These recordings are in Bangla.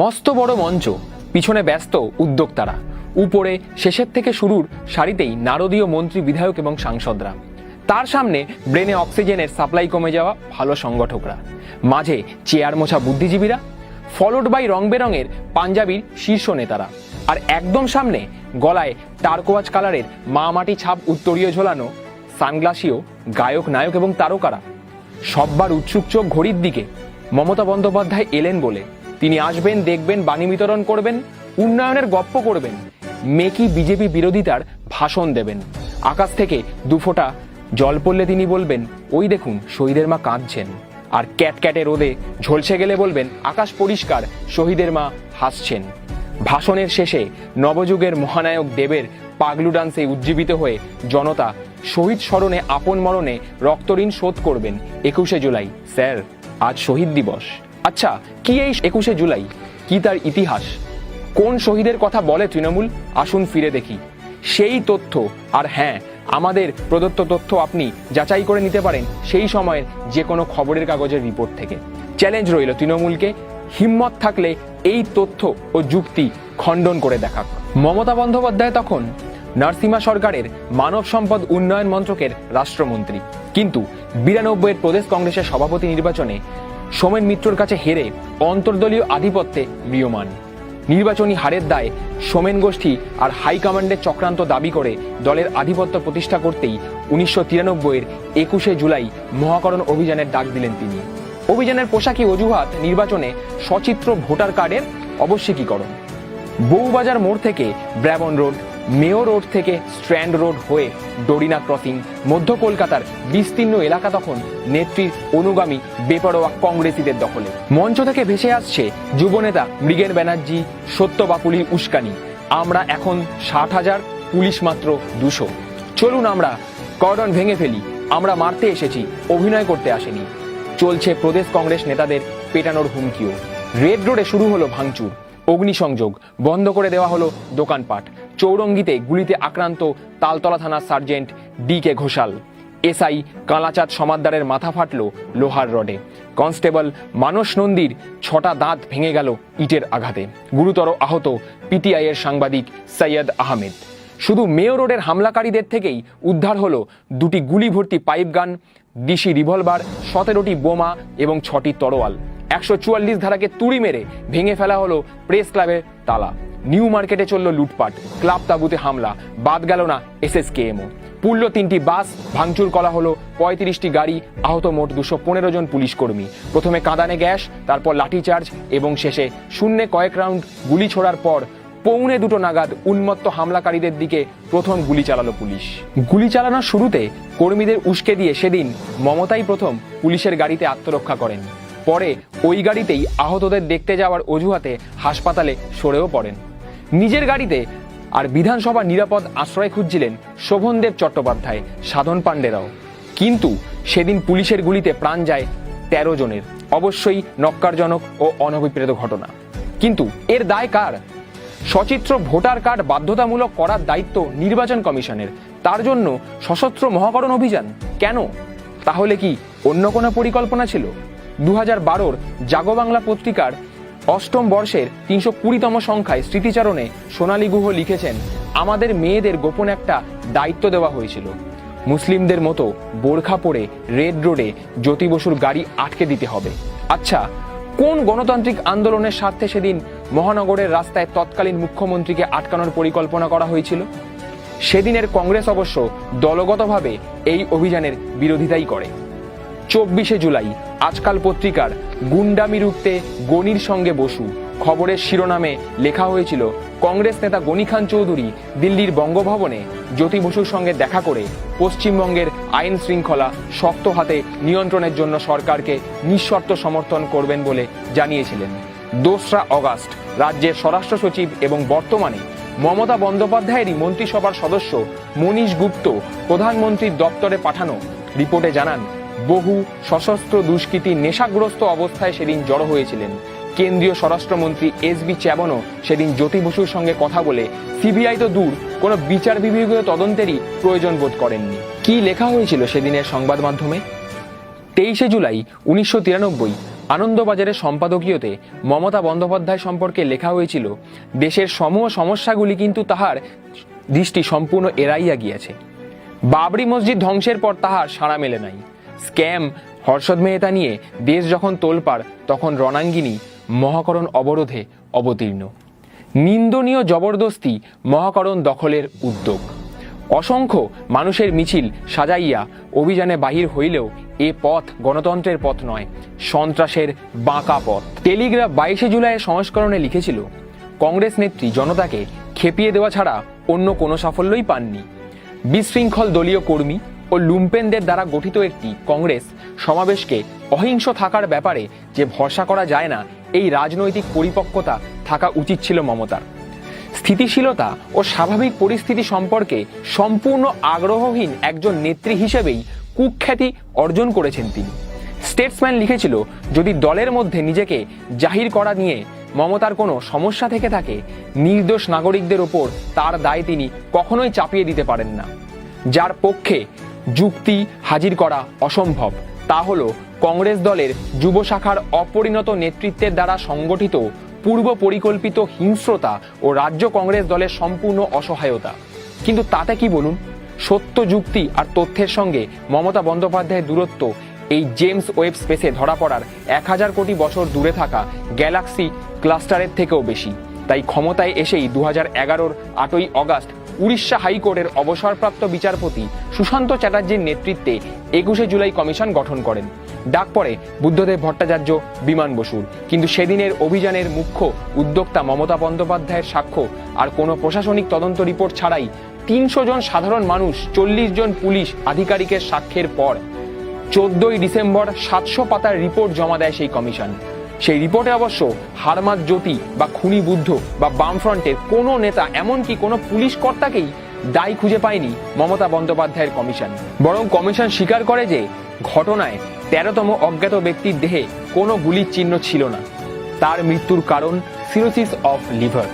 মস্ত বড় মঞ্চ, পিছনে ব্যস্ত উদ্যোক্তারা। উপরে, শেষের থেকে শুরুর সারিতেই নারদীয় মন্ত্রী, বিধায়ক এবং সাংসদরা। তার সামনে ব্রেনে অক্সিজেনের সাপ্লাই কমে যাওয়া ভালো সংগঠকরা। মাঝে চেয়ার মোছা বুদ্ধিজীবীরা, ফলোড বাই রং বেরঙের পাঞ্জাবির শীর্ষ নেতারা। আর একদম সামনে গলায় টার্কোয়াজ কালারের মা মাটি ছাপ উত্তরীয় ঝোলানো সানগ্লাসীয় গায়ক, নায়ক এবং তারকারা। সববার উৎসুক চোখ ঘড়ির দিকে মমতা বন্দ্যোপাধ্যায় এলেন বলে তিনি আসবেন, দেখবেন, বাণী বিতরণ করবেন, উন্নয়নের গপ্প করবেন। মেকি বিজেপি বিরোধিতার ভাষণ দেবেন। আকাশ থেকে দুফোঁটা জল পড়লে তিনি বলবেন, ওই দেখুন, শহীদের মা কাঁদছেন। আর ক্যাটক্যাটে রোদে ঝলসে গেলে বলবেন, আকাশ পরিষ্কার, শহীদের মা হাসছেন। ভাষণের শেষে নবযুগের মহানায়ক দেবের পাগলু ডান্সে উজ্জীবিত হয়ে জনতা শহীদ স্মরণে আপন মরণে রক্তঋণ শোধ করবেন। একুশে জুলাই, স্যার, আজ শহীদ দিবস। আচ্ছা কি এই একুশে জুলাই? কি তার ইতিহাস? কোন শহীদের কথা বলে তৃণমূল? আসুন ফিরে দেখি। সেই তথ্য, আর হ্যাঁ আমাদের প্রদত্ত তথ্য আপনি যাচাই করে নিতে পারেন সেই সময়ের যে কোনো খবরের কাগজের রিপোর্ট থেকে। চ্যালেঞ্জ রইল তৃণমূলকে, হিম্মত থাকলে এই তথ্য ও যুক্তি খণ্ডন করে দেখাক। মমতা বন্দ্যোপাধ্যায় তখন নরসিমা সরকারের মানব সম্পদ উন্নয়ন মন্ত্রকের রাষ্ট্রমন্ত্রী। কিন্তু বিরানব্বইয়ের প্রদেশ কংগ্রেসের সভাপতি নির্বাচনে সোমেন মিত্রর কাছে হেরে অন্তর্দলীয় আধিপত্যে ম্রিয়মান নির্বাচনী হারের দায় সোমেন গোষ্ঠী আর হাইকমান্ডের চক্রান্ত দাবি করে দলের আধিপত্য প্রতিষ্ঠা করতেই উনিশশো তিরানব্বইয়ের একুশে জুলাই মহাকরণ অভিযানের ডাক দিলেন তিনি। অভিযানের পোশাকি অজুহাত নির্বাচনে সচিত্র ভোটার কার্ডের অবশ্যীকরণ বউবাজার মোড় থেকে ব্র্যাবন রোড মেয়র রোড থেকে স্ট্র্যান্ড রোড হয়ে ডোরিনা ক্রসিং, মধ্য কলকাতার বিস্তীর্ণ এলাকা তখন নেত্রীর অনুগামী বেপরোয়া কংগ্রেসীদের দখলে। মঞ্চ থেকে ভেসে আসছে যুবনেতা মৃগেন ব্যানার্জি সত্য বাপুলির উস্কানি। আমরা এখন ষাট হাজার, পুলিশ মাত্র দুশো। চলুন আমরা কর্ডন ভেঙে ফেলি। আমরা মারতে এসেছি, অভিনয় করতে আসেনি। চলছে প্রদেশ কংগ্রেস নেতাদের পেটানোর হুমকিও। রেড রোডে শুরু হলো ভাঙচুর, অগ্নিসংযোগ, বন্ধ করে দেওয়া হলো দোকানপাট। চৌরঙ্গিতে গুলিতে আক্রান্ত তালতলা থানার sergeant D K Ghoshal. SI Kalachand সমাদ্দারের মাথা ফাটল লোহার রডে। কনস্টেবল মানস নন্দীর ছটা দাঁত ভেঙে গেল ইটের আঘাতে। গুরুতর আহত পিটিআইয়ের সাংবাদিক সৈয়দ আহমেদ। শুধু মেয়র রোডের হামলাকারীদের থেকেই উদ্ধার হলো দুটি গুলি ভর্তি পাইপ গান দিশি রিভলভার, সতেরোটি বোমা এবং ছটি তরোয়াল। একশো চুয়াল্লিশ ধারাকে তুড়ি মেরে ভেঙে ফেলা হলো প্রেস ক্লাবের তালা। নিউ মার্কেটে চলল লুটপাট, ক্লাব তাবুতে হামলা, বাদ গেল না এসএসকেএমও। পুড়ল তিনটি বাস, ভাঙচুর করা হলো পঁয়ত্রিশটি গাড়ি, আহত মোট দুশো পনেরো জন পুলিশ কর্মী প্রথমে কাঁদানে গ্যাস, তারপর লাঠিচার্জ এবং শেষে শূন্যে কয়েক রাউন্ড গুলি ছোড়ার পর পৌনে দুটো নাগাদ উন্মত্ত হামলাকারীদের দিকে প্রথম গুলি চালালো পুলিশ। গুলি চালানোর শুরুতে কর্মীদের উস্কে দিয়ে সেদিন মমতাই প্রথম পুলিশের গাড়িতে আত্মরক্ষা করেন। পরে ওই গাড়িতেই আহতদের দেখতে যাওয়ার অজুহাতে হাসপাতালে সরেও পড়েন। নিজের গাড়িতে আর বিধানসভা নিরাপদ আশ্রয় খুঁজছিলেন শোভনদেব চট্টোপাধ্যায়, সাধন পাণ্ডেরাও। কিন্তু সেদিন পুলিশের গুলিতে প্রাণ যায় তেরো জনের। অবশ্যই নক্কারজনক ও অনভিপ্রেত ঘটনা। কিন্তু এর দায় কার? সচিত্র ভোটার কার্ড বাধ্যতামূলক করার দায়িত্ব নির্বাচন কমিশনের। তার জন্য সশস্ত্র মহাকরণ অভিযান? কেন? তাহলে কি অন্য কোনো পরিকল্পনা ছিল? দু হাজার বারোর জাগো বাংলা পত্রিকার অষ্টম বর্ষের তিনশো কুড়িতম সংখ্যায় স্মৃতিচারণে সোনালী গুহ লিখেছেন, আমাদের মেয়েদের গোপন একটা দায়িত্ব দেওয়া হয়েছিল। মুসলিমদের মতো বোরখা পরে রেড রোডে জ্যোতি বসুর গাড়ি আটকে দিতে হবে। আচ্ছা কোন গণতান্ত্রিক আন্দোলনের স্বার্থে সেদিন মহানগরের রাস্তায় তৎকালীন মুখ্যমন্ত্রীকে আটকানোর পরিকল্পনা করা হয়েছিল? সেদিনের কংগ্রেস অবশ্য দলগতভাবে এই অভিযানের বিরোধিতাই করে। চব্বিশে জুলাই, আজকাল পত্রিকার গুন্ডামি রুখতে গনির সঙ্গে বসু। খবরের শিরোনামে লেখা হয়েছিল, কংগ্রেস নেতা গনি খান চৌধুরী দিল্লির বঙ্গভবনে জ্যোতি বসুর সঙ্গে দেখা করে পশ্চিমবঙ্গের আইন শৃঙ্খলা শক্ত হাতে নিয়ন্ত্রণের জন্য সরকারকে নিঃশর্ত সমর্থন করবেন বলে জানিয়েছিলেন। দোসরা অগাস্ট, রাজ্যের স্বরাষ্ট্র সচিব এবং বর্তমানে মমতা বন্দ্যোপাধ্যায়েরই মন্ত্রিসভার সদস্য মনীশ গুপ্ত প্রধানমন্ত্রীর দপ্তরে পাঠানো রিপোর্টে জানান বহু সশস্ত্র দুষ্কৃতী নেশাগ্রস্ত অবস্থায় সেদিন জড়ো হয়েছিলেন। কেন্দ্রীয় স্বরাষ্ট্রমন্ত্রী এস বি চ্যাবনও সেদিন জ্যোতি বসুর সঙ্গে কথা বলে সিবিআই তো দূর, কোনো বিচার বিভাগীয় তদন্তেরই প্রয়োজন বোধ করেননি। কি লেখা হয়েছিল সেদিনের সংবাদ মাধ্যমে? তেইশে জুলাই, উনিশশো তিরানব্বই, আনন্দবাজারের সম্পাদকীয়তে মমতা বন্দ্যোপাধ্যায় সম্পর্কে লেখা হয়েছিল, দেশের সমূহ সমস্যাগুলি কিন্তু তাহার দৃষ্টি সম্পূর্ণ এড়াইয়া গিয়াছে। বাবরি মসজিদ ধ্বংসের পর তাহার সাড়া মেলে নাই। স্ক্যাম, হর্ষদ মেহতা নিয়ে দেশ যখন তোলপাড়, তখন রণাঙ্গিনী মহাকরণ অবরোধে অবতীর্ণ। নিন্দনীয় জবরদস্তি মহাকরণ দখলের উদ্যোগ। অসংখ্য মানুষের মিছিল সাজাইয়া অভিযানে বাহির হইলেও এ পথ গণতন্ত্রের পথ নয়, সন্ত্রাসের বাঁকা পথ। টেলিগ্রাফ বাইশে জুলাইয়ের সংস্করণে লিখেছিল, কংগ্রেস নেত্রী জনতাকে খেপিয়ে দেওয়া ছাড়া অন্য কোনো সাফল্যই পাননি। বিশৃঙ্খল দলীয় কর্মী ও লুম্পেনদের দ্বারা গঠিত একটি কংগ্রেস সমাবেশকে অহিংস থাকার ব্যাপারে যে ভরসা করা যায় না, এই রাজনৈতিক পরিপক্কতা থাকা উচিত ছিল মমতার। স্থিতিশীলতা ও স্বাভাবিক পরিস্থিতি সম্পর্কে সম্পূর্ণ আগ্রহহীন একজন নেত্রী হিসেবেই কুখ্যাতি অর্জন করেছেন তিনি। স্টেটসম্যান লিখেছিল, যদি দলের মধ্যে নিজেকে জাহির করা নিয়ে মমতার কোনো সমস্যা থেকে থাকে, নির্দোষ নাগরিকদের ওপর তার দায় তিনি কখনোই চাপিয়ে দিতে পারেন না। যার পক্ষে যুক্তি হাজির করা অসম্ভব। তা হলো, কংগ্রেস দলের যুব শাখার অপরিণত নেতৃত্বের দ্বারা সংগঠিত পূর্ব পরিকল্পিত হিংস্রতা ও রাজ্য কংগ্রেস দলের সম্পূর্ণ অসহায়তা। কিন্তু তাতে কি বলুন? সত্য যুক্তি আর তথ্যের সঙ্গে মমতা বন্দ্যোপাধ্যায়ের দূরত্ব, এই জেমস ওয়েব স্পেসে ধরা পড়ার এক হাজার কোটি বছর দূরে থাকা গ্যালাক্সি ক্লাস্টারের থেকেও বেশি। তাই ক্ষমতায় এসেই দু হাজার এগারোর আটই অগাস্ট উড়িষ্যা হাইকোর্টের অবসরপ্রাপ্ত বিচারপতি সুশান্ত চ্যাটার্জির নেতৃত্বে একুশে জুলাই কমিশন গঠন করেন। ডাক পড়ে বুদ্ধদেব ভট্টাচার্য, বিমান বসুর। কিন্তু সেদিনের অভিযানের মুখ্য উদ্যোক্তা মমতা বন্দ্যোপাধ্যায়ের সাক্ষ্য আর কোনো প্রশাসনিক তদন্ত রিপোর্ট ছাড়াই তিনশো জন সাধারণ মানুষ, চল্লিশ জন পুলিশ আধিকারিকের সাক্ষ্যের পর চোদ্দই ডিসেম্বর সাতশো পাতার রিপোর্ট জমা দেয় সেই কমিশন। সেই রিপোর্টে অবশ্য হারমাদ জ্যোতি বা খুনি বুদ্ধ বা বামফ্রন্টের কোনো নেতা, এমনকি কোনো পুলিশ কর্তাকেই দায়ী খুঁজে পায়নি মমতা বন্দ্যোপাধ্যায়ের কমিশন। বরং কমিশন স্বীকার করে যে ঘটনায় তেরোতম অজ্ঞাত ব্যক্তির দেহে কোনো গুলির চিহ্ন ছিল না। তার মৃত্যুর কারণ সিরোসিস অফ লিভার।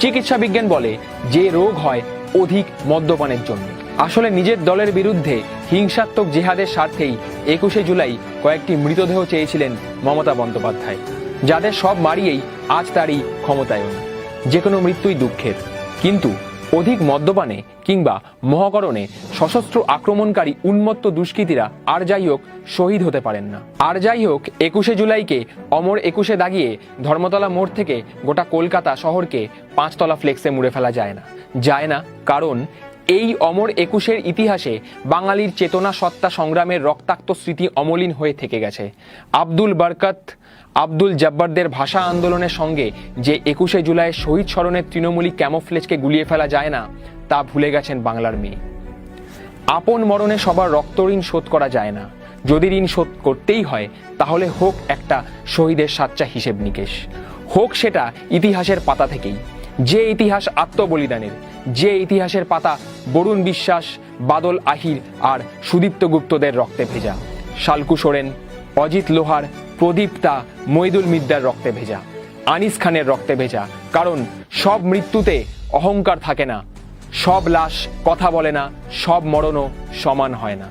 চিকিৎসা বিজ্ঞান বলে যে রোগ হয় অধিক মদ্যপানের জন্য। আসলে নিজের দলের বিরুদ্ধে হিংসাত্মক জেহাদের স্বার্থেই একুশে জুলাই কয়েকটি মৃতদেহ চেয়েছিলেন মমতা বন্দ্যোপাধ্যায়, যাদের সব মারিয়েই আজ তারই ক্ষমতায়ন। যে কোনো মৃত্যুই দুঃখের। কিন্তু অধিক মদ্যপানে কিংবা মহাকরণে সশস্ত্র আক্রমণকারী উন্মত্ত দুষ্কৃতীরা আর যাই হোক শহীদ হতে পারেন না। আর যাই হোক, একুশে জুলাইকে অমর একুশে দাগিয়ে ধর্মতলা মোড় থেকে গোটা কলকাতা শহরকে পাঁচতলা ফ্লেক্সে মুড়ে ফেলা যায় না। যায় না কারণ এই অমর একুশের ইতিহাসে বাঙালির চেতনা সত্তা সংগ্রামের রক্তাক্ত স্মৃতি অমলিন হয়ে থেকে গেছে। আব্দুল বরকত, আব্দুল জব্বারদের ভাষা আন্দোলনের সঙ্গে যে একুশে জুলাই শহীদ স্মরণের তৃণমূলী ক্যামোফ্লেজকে গুলিয়ে ফেলা যায় না, তা ভুলে গেছেন বাংলার মেয়ে। আপন মরণে সবার রক্ত ঋণ শোধ করা যায় না। যদি ঋণ শোধ করতেই হয়, তাহলে হোক একটা শহীদের সাচ্চা হিসেব নিকেশ। হোক সেটা ইতিহাসের পাতা থেকেই। যে ইতিহাস আত্মবলিদানের, যে ইতিহাসের পাতা বরুণ বিশ্বাস, বাদল আহির আর সুদীপ্ত গুপ্তদের রক্তে ভেজা। শালকু সোরেন, অজিত লোহার প্রদীপ্তা মইদুল মিদ্দার রক্তে ভেজা। আনিস খানের রক্তে ভেজা, কারণ সব মৃত্যুতে অহংকার থাকে না। সব লাশ কথা বলে না, সব মরণও সমান হয় না।